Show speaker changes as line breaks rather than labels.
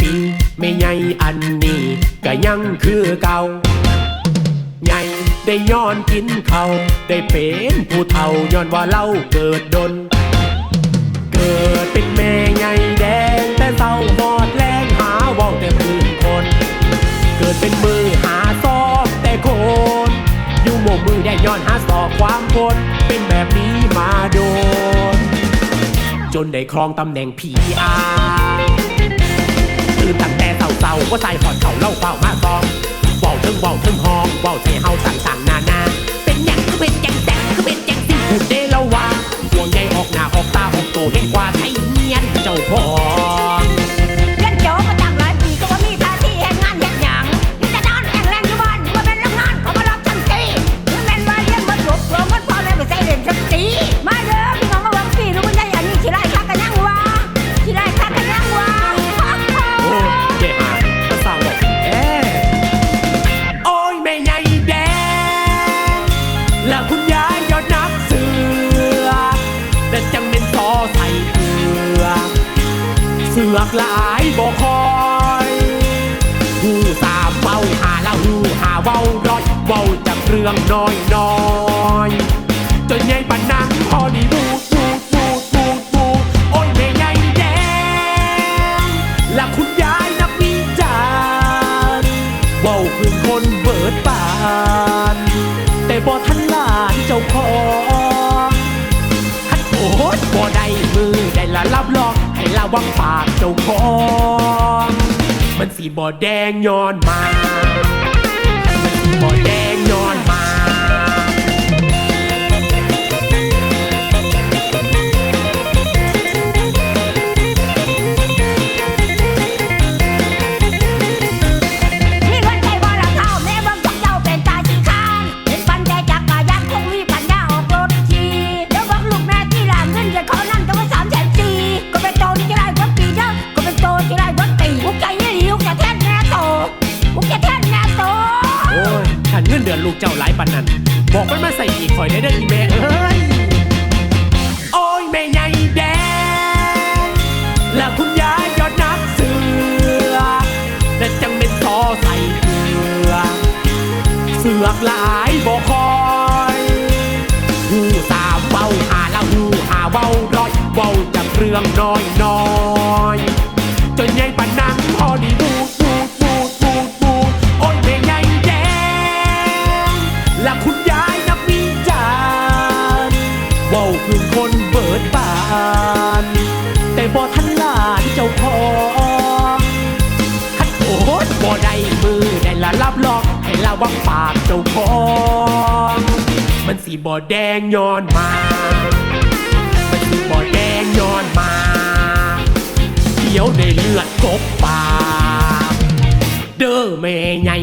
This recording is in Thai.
ปีไม่ใหญ่อันนี้ก็ยังคือเก่าใหญ่ได้ย้อนกินเขาวได้เป็นผู้เฒ่าย้อนว่าเล่าเกิดดน เกิดเป็นแม่ใหญ่แดงแต่เศร้าหอดแรงหาว่าแต่พื้นคน เกิดเป็นมือหาซอกแต่โคนอยู่หมกมือแดงย้อนหาศอกความคนเป็นแบบนี้มาโดน จนได้ครองตำแหน่งพีอา ว่าใส่หอดเขาเล่าเฝ้ามากองเบาถึงเบาถึงห้องเบาใส่เฮาต่าง และ
คุ
ณยายยอดนักเสือแต่จังเป็นซอใส่เกลือเสือกหลายบ่คอยหูสามเมาหาล่าหูหาเว้าร้อยเว้าจากเรื่องน้อยน้อยจนใหญ่ปันนังพอดีบูดบูดบูดบูดบูดโอ้ยแม่ใหญ่แดงและคุณยายนักวิจารณ์เว้าคือคนเบิดปานแต่บ่ทันหลาน จ้าของคันโอดบ่ได้มือได้ละรับรอง ให้ระวังปากเจ้าของ มันสีบ่แดงย้อนมา
กเจ้าหลาย
ปันนั้นบอกมันมาใส่อีกคอยได้เด้ออีแม่เอ้ยโอ้ยแม่ใหญ่แดงและคุณยายยอดนักเสือและจังเป็นซอใส่เกลือเสือกหลายบ่คอยหูสามเบาหาล่าหูหาเบาร้อยเบาจากเรื่องน้อยน้อย เว้าคือคนเบิดบาน แต่บ่ทันหลานเจ้าของคันโอดบ่ได้มือได้ละรับรองให้ระวังปากเจ้าของ มันสีบ่แดงย้อนมา มันสีบ่แดงย้อนมาเดี๋ยวได้เลือดกบปากเด้อแม่ใหญ่